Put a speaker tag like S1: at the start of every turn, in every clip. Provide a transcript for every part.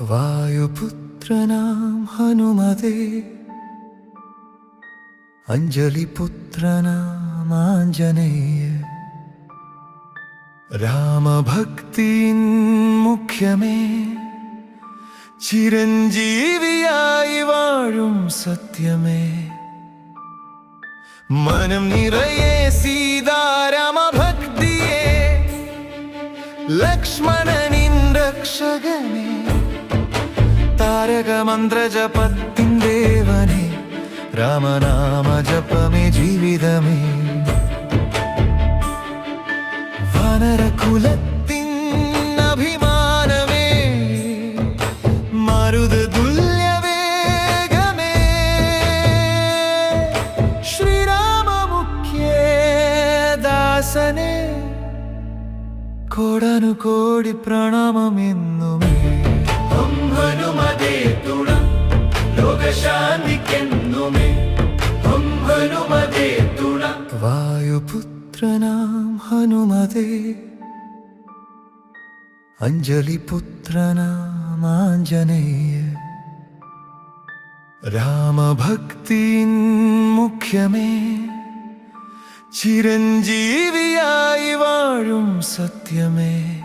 S1: വായുപുത്രനാം ഹനുമതേ. അഞ്ജലിപുത്രനാമാഞ്ജനേയ രാമഭക്തിൻ മുഖ്യമേ. ചിരഞ്ജീവിയായി വാഴും സത്യമേ. മനം നിറയെ സീതാരാമഭക്തിയെ. ലക്ഷ്മണനിൻ രക്ഷകനെ. താരകമന്ത്രജപത്തിൻ ദേവനെ രാമനാമ ജപമേ ജീവിതമേ. വനരകുലത്തിൻ അഭിമാനമേ മരുത് തുല്യവേഗമേ. ശ്രീരാമ മുഖ്യേ ദാസനെ കോടാനു കോടി പ്രണാമമെന്നുമേ.
S2: ഹനുമതേ തുണ.
S1: വായുപുത്രനാം ഹനുമതേ. അഞ്ജലിപുത്രനാമാഞ്ജനേയ രാമഭക്തിൻ മുഖ്യമേ. ചിരഞ്ജീവിയായി വാഴും സത്യമേ.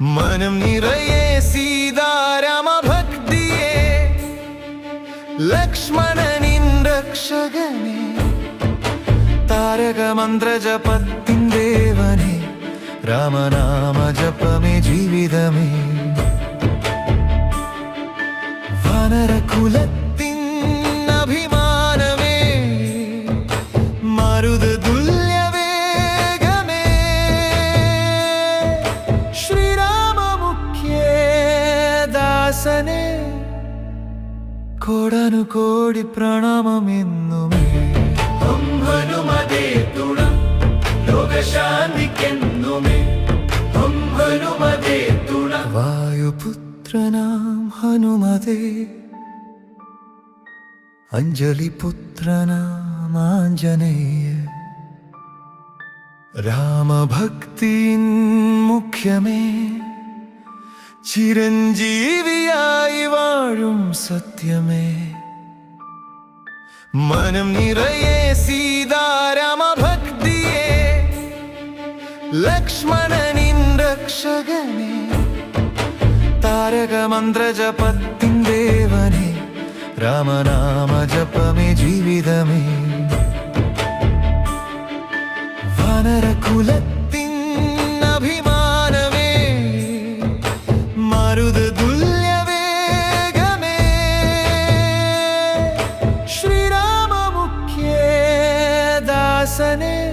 S1: മനം നിറയെ സീതാരാമ ഭക്തിയെ രക്ഷകനെ താരകമന്ത്രജപത്തിൻ ദേവനെ രാമനാമ ജപമേ ജീവിതമേ. വനരകുലത്തിൻ അഭിമാനമേ മരുത തുല്യവേഗമേ. ശ്രീരാമ മുഖ്യ ദാസനെ. കോടാനു കോടി പ്രണാമമെന്നുമേ.
S2: ഹനുമതേ തുണ ലോകശാന്തിക്കെന്നുമേ. ഹനുമതേ തുണ
S1: വായുപുത്രനാം ഹനുമതേ. രാമഭക്തിൻ മുഖ്യമേ. ചിരഞ്ജീവിയായി വാഴും സത്യമേ. മനം നിറയെ സീതാരാമ ഭക്തിയെ ലക്ഷ്മണനിൻ രക്ഷകനെ. താരകമന്ത്രജപത്തിൻ ദേവനെ. രാമനാമ ജപമേ ജീവിതമേ. വാനരകുലത്തിൻ ശ്രീരാമ മുഖ്യേ ദാസനെ